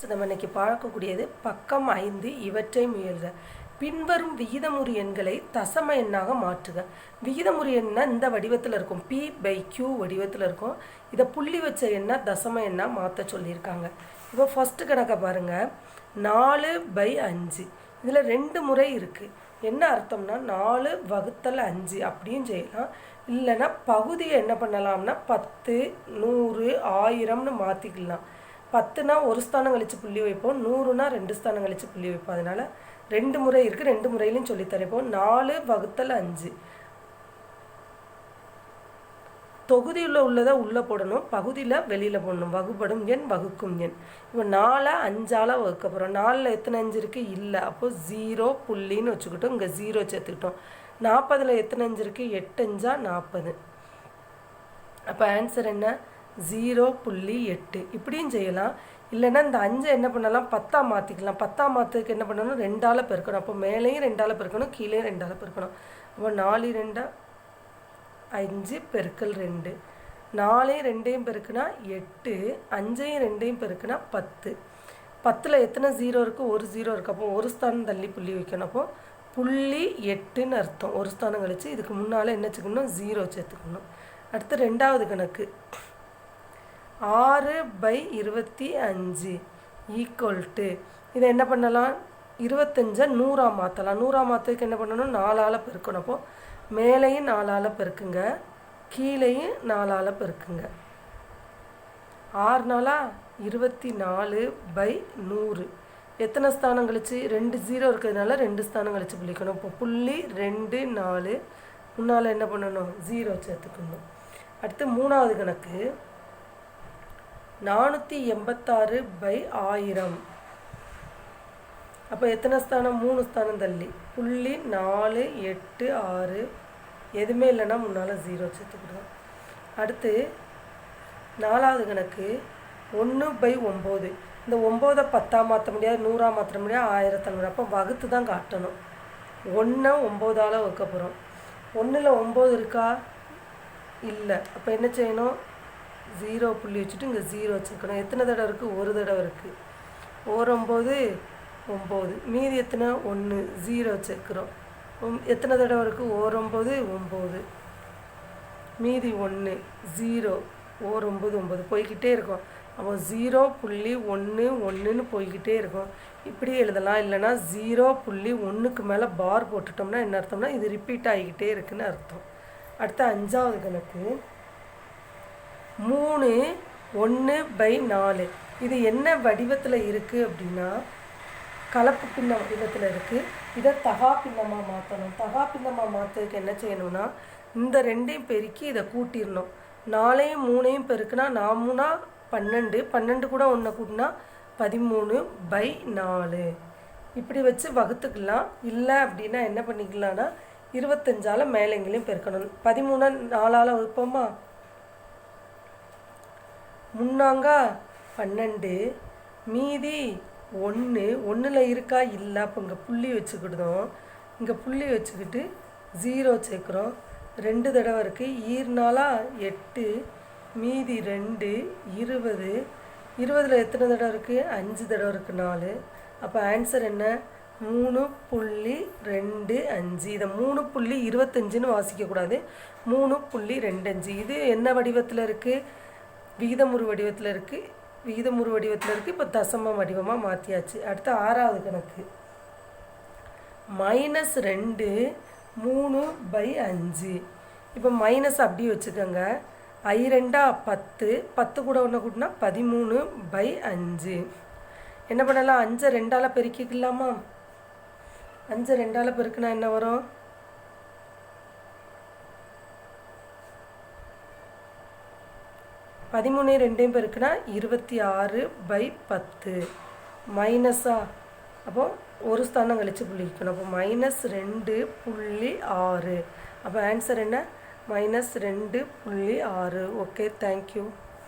So, நம்ம இன்னைக்கு பார்க்கக்கூடியது பக்கம் ஐந்து இவற்றை முயல்க. பின்வரும் விகிதமுறு எண்களை தசம எண்ணாக மாற்றுக. விகிதமுறு எண்ணா இந்த வடிவத்தில் இருக்கும். பி பை கியூ வடிவத்தில் இருக்கும். இதை புள்ளி வச்ச எண்ணா தசம எண்ணாக மாற்ற சொல்லியிருக்காங்க. இப்போ ஃபஸ்ட்டு கணக்கை பாருங்கள் நாலு பை அஞ்சு. இதில் ரெண்டு முறை இருக்குது என்ன அர்த்தம்னா நாலு வகுத்தல் அஞ்சு அப்படியும் செய்யலாம். இல்லைன்னா பகுதியை என்ன பண்ணலாம்னா பத்து நூறு ஆயிரம்னு மாற்றிக்கலாம் பத்துனா ஒரு ஸ்தானம் கழித்து புள்ளி வைப்போம் நூறுனா ரெண்டு ஸ்தானம் கழித்து புள்ளி வைப்போம். அதனால் ரெண்டு முறை இருக்குது ரெண்டு முறையிலையும் சொல்லித்தரைப்போம் நாலு வகுத்தல் அஞ்சு. தொகுதியில் உள்ளதை உள்ளே போடணும் பகுதியில் வெளியில் போடணும். வகுப்படும் எண் வகுக்கும் எண். இப்போ நாலை அஞ்சால் வகுக்க போகிறோம் நாலில் எத்தனை அஞ்சு இருக்குது இல்லை. அப்போது ஜீரோ புள்ளின்னு வச்சுக்கிட்டோம். இங்கே ஜீரோ சேர்த்துக்கிட்டோம். நாற்பதில் எத்தனை அஞ்சு இருக்குது எட்டு அஞ்சா நாற்பது அப்போ ஆன்சர் என்ன? ஜீரோ புள்ளி எட்டு. இப்படியும் செய்யலாம். இல்லைன்னா இந்த அஞ்சை என்ன பண்ணலாம்? பத்தா மாற்றிக்கலாம் பத்தா மாற்றுறதுக்கு என்ன பண்ணணும்? ரெண்டால் பெருக்கணும். அப்போ மேலேயும் ரெண்டால் பெருக்கணும் கீழேயும் ரெண்டால் பெருக்கணும். அப்போ நாலு ரெண்டா? அஞ்சு பெருக்கல் ரெண்டு. நாலையும் ரெண்டையும் பெருக்குனா எட்டு. அஞ்சையும் ரெண்டையும் பெருக்குனா பத்து. பத்தில் எத்தனை ஜீரோ இருக்குது ஒரு ஜீரோ இருக்குது அப்போ ஒரு ஸ்தானம் தள்ளி புள்ளி வைக்கணும். அப்போ புள்ளி எட்டுன்னு அர்த்தம். ஒரு ஸ்தானம் கழித்து இதுக்கு முன்னால் என்ன வச்சுக்கணும்? ஜீரோ சேர்த்துக்கணும் அடுத்து ரெண்டாவது கணக்கு. ஆறு பை இருபத்தி அஞ்சு ஈக்குவல் டு இதை என்ன பண்ணலாம்? இருபத்தஞ்சை நூறாக மாற்றலாம். நூறாக மாற்றுறதுக்கு என்ன பண்ணணும்? நாலால் பெருக்கணும். அப்போ மேலேயும் நாலால் பெருக்குங்க. கீழேயும் நாலால் பெருக்குங்க. ஆறு நாளா இருபத்தி நாலு பை நூறு. எத்தனை ஸ்தானம் கழிச்சு? ரெண்டு ஜீரோ இருக்கிறதுனால ரெண்டு ஸ்தானம் கழிச்சு பிடிக்கணும் இப்போ புள்ளி ரெண்டு நாலு. முன்னால் என்ன பண்ணணும்? ஜீரோ சேர்த்துக்கணும். அடுத்து மூணாவது கணக்கு. நானூற்றி எண்பத்தாறு பை ஆயிரம். அப்போ எத்தனை ஸ்தானம்? மூணு ஸ்தானம் தள்ளி. புள்ளி நாலு எட்டு ஆறு. எதுவுமே இல்லைன்னா முன்னால் ஜீரோ சேர்த்துக்கிடுவோம் அடுத்து நாலாவது கணக்கு ஒன்று பை ஒம்பது. இந்த ஒம்போதை பத்தாம் மாற்ற முடியாது நூறாக மாற்ற முடியாது ஆயிரத்தி ஐநூறு அப்போ வகுத்து தான் காட்டணும். ஒன்றை ஒம்போதால் வைக்க போகிறோம் ஒன்றில் ஒம்பது இருக்கா? இல்லை. அப்போ என்ன செய்யணும்? ஜீரோ புள்ளி வச்சுட்டு இங்கே ஜீரோ வச்சுருக்கணும். எத்தனை தடவை இருக்குது ஒரு தடவை இருக்குது ஓரம்போது ஒம்பது. மீதி எத்தனை? ஒன்று ஜீரோ சேர்க்குறோம் எத்தனை தடவை இருக்குது ஓரம்போது ஒம்பது. மீதி ஒன்று ஜீரோ. ஓர் ஒம்பது. ஒம்பது போய்கிட்டே இருக்கும். அப்போ ஜீரோ புள்ளி ஒன்று ஒன்றுன்னு போய்கிட்டே இருக்கும். இப்படி எழுதலாம். இல்லைன்னா ஜீரோ புள்ளி ஒன்றுக்கு மேலே பார் போட்டுட்டோம்னா என்ன அர்த்தம்னா இது ரிப்பீட் ஆகிக்கிட்டே இருக்குன்னு அர்த்தம். அடுத்த அஞ்சாவது கணக்கு. மூணு ஒன்று பை நாலு. இது என்ன வடிவத்தில் இருக்குது அப்படின்னா கலப்பு பின்ன வடிவத்தில் இருக்குது இதை தகா பின்னமாக மாற்றணும் தகா பின்னமாக மாற்றுறதுக்கு என்ன செய்யணும்னா இந்த ரெண்டையும் பெருக்கி இதை கூட்டிடணும். நாலையும் மூணையும் பெருக்குனா நாமூனா பன்னெண்டு. பன்னெண்டு கூட ஒன்று கூட்டினா பதிமூணு பை நாலு. இப்படி வச்சு வகுத்துக்கலாம். இல்லை அப்படின்னா என்ன பண்ணிக்கலாம்னா இருபத்தஞ்சால் மேலேங்களையும் பெருக்கணும். பதிமூணா நாலால் வகுப்போமா? முன்னாங்கா பன்னெண்டு மீதி ஒன்று ஒன்றில் இருக்கா? இல்லை. அப்போ இங்கே புள்ளி வச்சுக்கிடுதோம். இங்கே புள்ளி வச்சுக்கிட்டு ஜீரோ சேர்க்குறோம். ரெண்டு தடவை இருக்குது ஈர்னாலா எட்டு மீதி ரெண்டு இருபது. இருபதில் எத்தனை தடவை இருக்குது அஞ்சு தடவை இருக்குது நாலு. அப்போ ஆன்சர் என்ன? மூணு புள்ளி ரெண்டு அஞ்சு. இதை மூணு புள்ளி இருபத்தஞ்சுன்னு வாசிக்கக்கூடாது. மூணு புள்ளி ரெண்டு அஞ்சு. இது என்ன வடிவத்தில் இருக்குது விகிதமுறு வடிவத்தில் இருக்குது விகிதமுறு வடிவத்தில் இருக்குது இப்போ தசம வடிவமாக மாற்றியாச்சு அடுத்து ஆறாவது கணக்கு. மைனஸ் ரெண்டு மூணு பை அஞ்சு. இப்போ மைனஸ் அப்படியே வச்சுக்கோங்க. ஐ ரெண்டா பத்து. பத்து கூட ஒன்று கூட்டினா பதிமூணு பை அஞ்சு. என்ன பண்ணலாம்? அஞ்சை ரெண்டால் பெருக்கிக்கலாமா? அஞ்சை ரெண்டால் பெருக்குனா என்ன வரும்? பதிமூணு ரெண்டையும் பெருக்குனா இருபத்தி ஆறு பை பத்து. மைனஸா? அப்போ ஒரு ஸ்தானம் கழிச்சு புள்ளிக்கணும் அப்போ மைனஸ் ரெண்டு புள்ளி ஆறு. அப்போ ஆன்சர் என்ன? மைனஸ் ரெண்டு புள்ளி ஆறு. Okay thank you